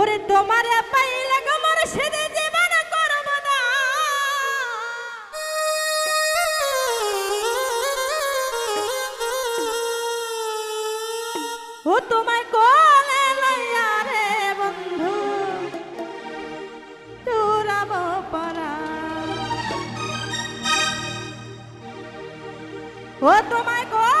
ওরে তোমারে পাইলে গমর সেদে জীবন করব না। ও তোমায় কোলে লইয়া রে বন্ধু তুরাব পারা ও তোমায় কোলে